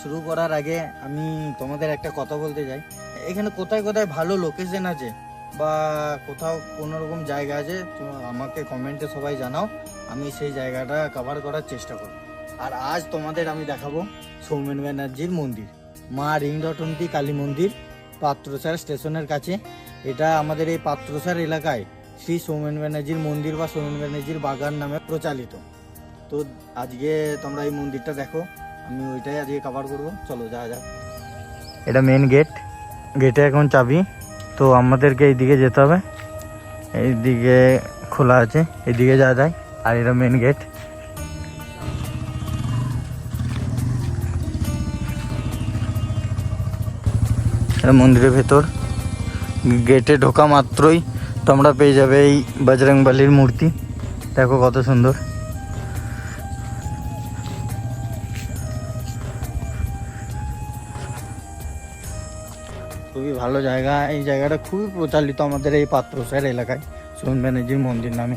শুরু করার আগে আমি তোমাদের একটা কথা বলতে চাই। এখানে কোথায় কোথায় ভালো লোকেশন আছে বা কোথাও কোনো রকম জায়গা আছে আমাকে কমেন্টে সবাই জানাও। আমি সেই জায়গাটা কভার করার চেষ্টা করব। আর আজ তোমাদের আমি দেখাবো সৌমেন ব্যানার্জির মন্দির, মা রিংরটন্তি কালী মন্দির, পাত্রসার স্টেশনের কাছে। এটা আমাদের এই পাত্রসার এলাকায় শ্রী সৌমেন ব্যানার্জির মন্দির বা সৌমেন ব্যানার্জির বাগান নামে প্রচালিত। তো আজকে তোমরা এই মন্দিরটা দেখো। আমি ওইটাই আজকে কভার করব। চলো যা যাক। এটা মেন গেট গেটে এখন চাবি। তো আমাদেরকে এইদিকে যেতে হবে। এইদিকে খোলা আছে। এদিকে যাওয়া যায়। আর এটা মেন গেট মন্দিরের ভেতর। গেটে ঢোকা মাত্রই তোমরা পেয়ে যাবে এই বজরংবলির মূর্তি। দেখো কত সুন্দর। খুবই ভালো জায়গা। এই জায়গাটা খুবই প্রচালিত আমাদের এই পাত্রসার এলাকায় সোন ব্যানার্জির মন্দির নামে।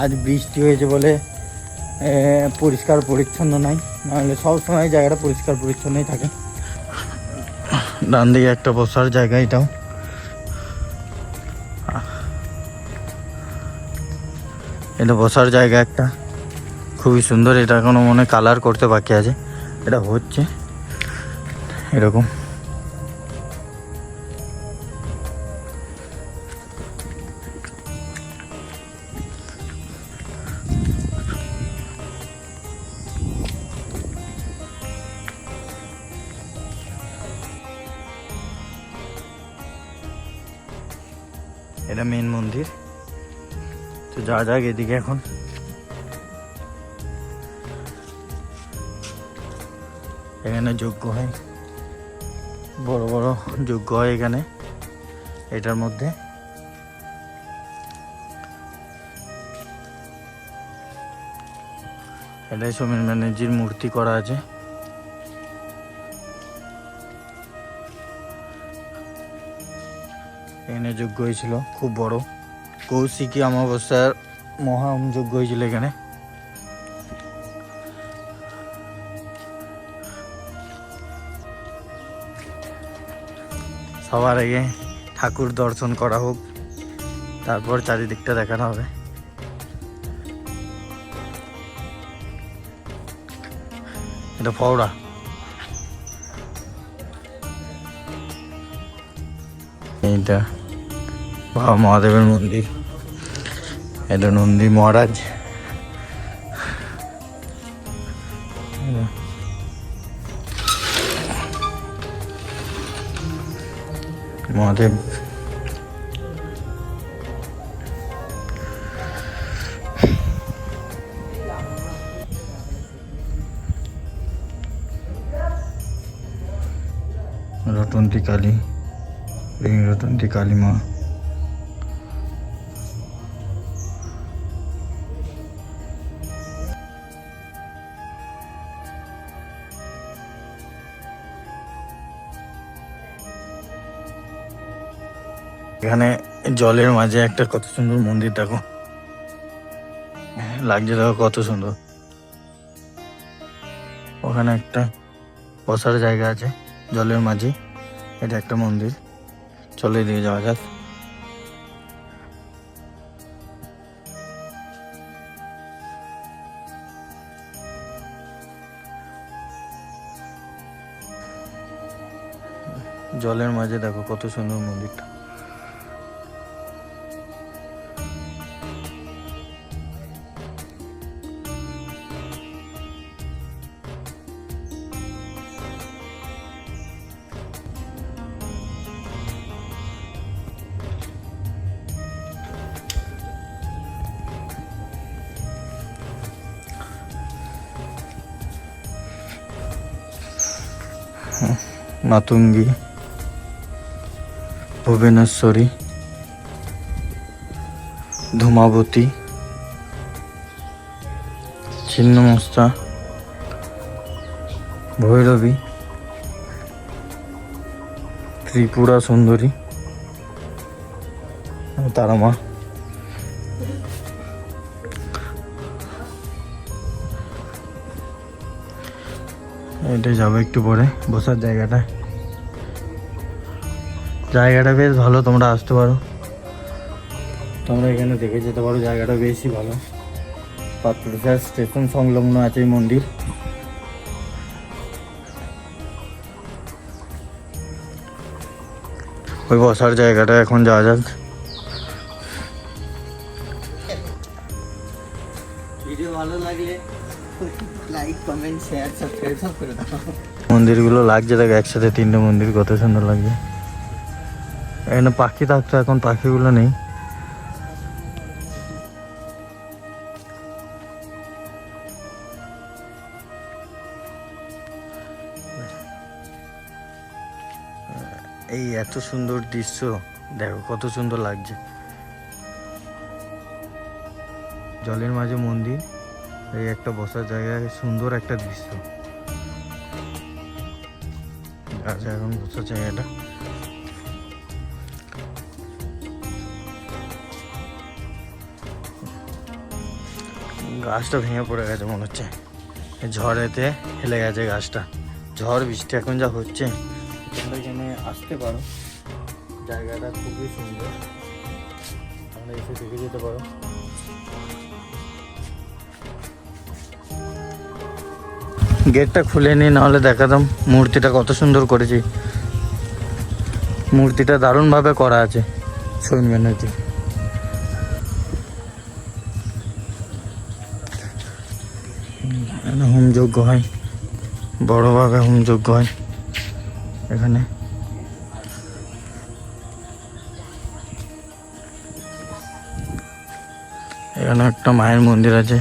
আজ বৃষ্টি হয়েছে বলে পরিষ্কার পরিচ্ছন্ন নাই। নাহলে সবসময় এই জায়গাটা পরিষ্কার পরিচ্ছন্নই থাকে। ডান দিকে একটা বসার জায়গা এটাও। এটা বসার জায়গা একটা। খুবই সুন্দর, এটা এখনও মনে কালার করতে বাকি আছে। এটা হচ্ছে, এরকম। এটা মেন মন্দির। তো যা যাক এদিকে এখন। এখানে যজ্ঞ হয়। বড় বড় যজ্ঞ হয় এখানে, এটার মধ্যে। এটাই সমীর ব্যানার্জির মূর্তি করা আছে। এখানে যোগ্য হয়েছিল, খুব বড়। কৌশিকী অমাবস্যার মহা যোগ্য হয়েছিল এখানে। সবার আগে ঠাকুর দর্শন করা হোক, তারপর চারিদিকটা দেখানো হবে। এটা ফওড়া। এইটা বাবা মহাদেবের মন্দির এটা নন্দী মহারাজ মহাদেব রটন্তি কালী রিং রটন্তি কালী মা এখানে জলের মাঝে একটা কত সুন্দর মন্দির, দেখো। লাগছে দেখো কত সুন্দর। ওখানে একটা বসার জায়গা আছে জলের মাঝে। এটা একটা মন্দির। চলে দিয়ে যাওয়া যাক। জলের মাঝে দেখো কত সুন্দর মন্দিরটা। মাতুঙ্গি ভুবনেশ্বরী ধূমাবতী ছিন্নমস্তা ভৈরবী ত্রিপুরা সুন্দরী তারা মা এটা যাব একটু পরে, বসার জায়গাটা। জায়গাটা বেশ ভালো, তোমরা আসতে পারো। তোমরা এখানে দেখে যেতে পারো, জায়গাটা বেশি ভালো। পাত্রসার স্টেশন সংলগ্ন আছে এই মন্দির। ওই বসার জায়গাটা এখন যাওয়া যাক। মন্দিরগুলো লাগছে, দেখ, একসাথে তিনটে মন্দির, কত সুন্দর লাগছে। এখানে পাখি থাকতো, এখন পাখিগুলো নেই। এই এত সুন্দর দৃশ্য, দেখো, কত সুন্দর লাগছে। জলের মাঝে মন্দির। এই একটা বসার জায়গায় সুন্দর একটা দৃশ্য। আচ্ছা এখন বসার জায়গাটা। গাছটা ভেঙে পড়ে গেছে মনে হচ্ছে। ঝড়েতে হেলে গেছে গাছটা। ঝড়, বৃষ্টি এখন যা হচ্ছে এখানে আসতে পারো। জায়গাটা খুবই সুন্দর। তোমরা এসে দেখে যেতে পারো। গেটটা খুলে নি নাহলে দেখাতাম মূর্তিটা কত সুন্দর করেছি। মূর্তিটা দারুণভাবে করা আছে সৈন ব্যানার্জি হোমযজ্ঞ হয়, বড়োভাবে হোমযজ্ঞ হয়, এখানে। এখানে একটা মায়ের মন্দির আছে,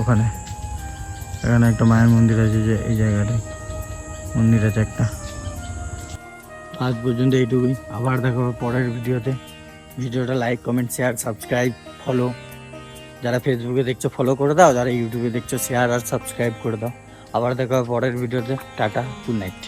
ওখানে। এখানে একটা মায়ের মন্দির আছে যে এই জায়গাটায়। মন্দির আছে একটা। আজ পর্যন্ত এইটুকুই। আবার দেখো পরের ভিডিওতে। ভিডিওটা like comment share subscribe follow যারা ফেসবুকে দেখছ ফলো করে দাও। যারা ইউটিউবে দেখছ শেয়ার আর সাবস্ক্রাইব করে দাও। আবার দেখা হবে পরের ভিডিওতে। Tata good night